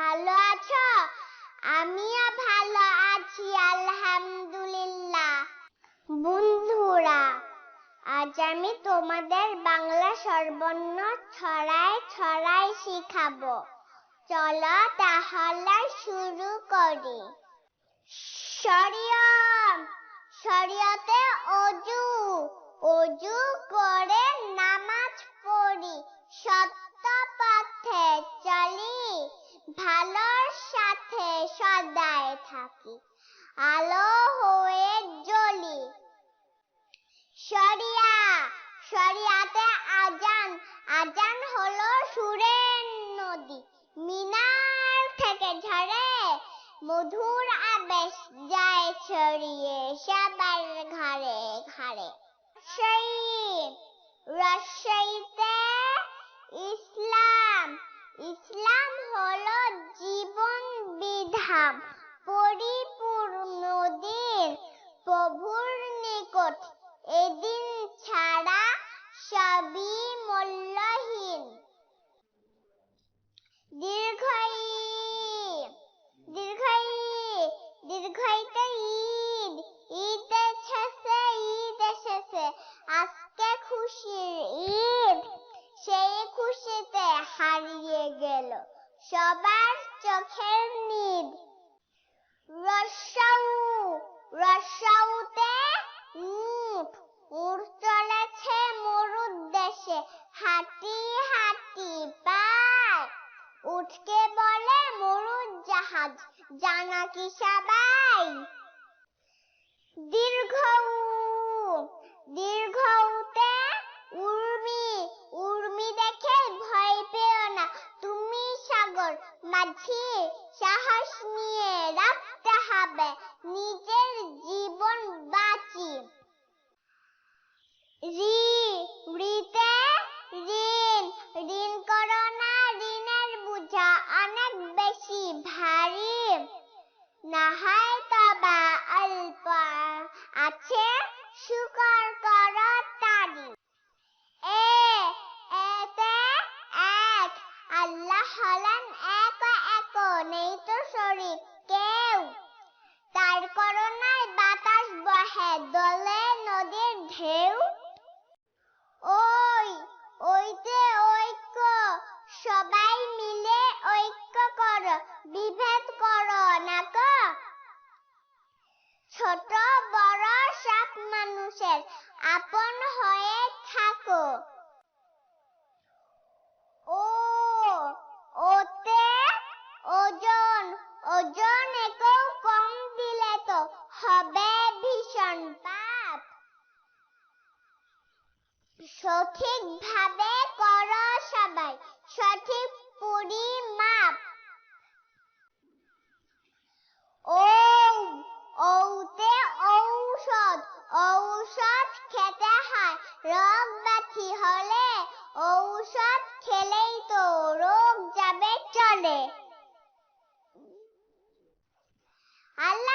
ভালো আছো? আমিও ভালো আছি, আলহামদুলিল্লাহ। বন্ধুরা, আজ আমি তোমাদের বাংলা সর্বন্ন ছড়ায় ছড়ায় শিখাবো। চলো তাহলে শুরু করি। শরিয়ম, শরিয়তে অজু অজু করে না আলো হয়ে জ্বলি। শরিয়া, শরিয়াতে আজান। আজান হলো সুরের নদী। মিনার থেকে ঝরে মধুর আবেশ যায় ছড়িয়ে সবার ঘরে ঘরে সেই রাজশাহীতে ইসলাম। ইসলাম হলো জীবন বিধান। পরিপূর্ণ নিকট। এদিন ছাড়া সবই মূল্যহীন। ঈদ ঈদ এসেছে ঈদ এসেছে। আজকে খুশির ঈদ, সেই খুশিতে হারিয়ে গেল। সবার চোখের হাঁটি হাঁটি পায় উঠকে বলে মরুর জাহাজ, জানা কি সবাই? দীর্ঘ দীর্ঘ উতে উর্মি উর্মি দেখে ভয় পেও না। তুমি সাগর, মাঝি, সাহস নিয়ে রাখতে হবে। নিজের জীবন বাঁচি রি রিতে ঋণ ঋণ করো না ঋণের বোঝা অনেক বেশি ভারী না হয় তবা অল্প আছে শুকর কর তারি এ এতে এক আল্লাহ হলেন এক এক নেই তো শরীর, কেউ। তার করোনায় বাতাস বহে, দলে নদীর ঢেউ। ওই ওইতে ঐক্য, সবাই মিলে ঐক্য কর, বিভেদ করো না কো ছোট বড় সব মানুষের, আপন হয়ে থাকো ও ওতে ওজন ওজন একও কম দিলে তো হবে ভীষণ পাপ সঠিকভাবে করো সবাই। সঠিক পরিমাপ। ও ঔতে ঔষধ। ঔষধ খেতে হয়। রোগ ব্যাধি হলে ঔষধ খেলেই তো রোগ যাবে চলে। আল্লাহ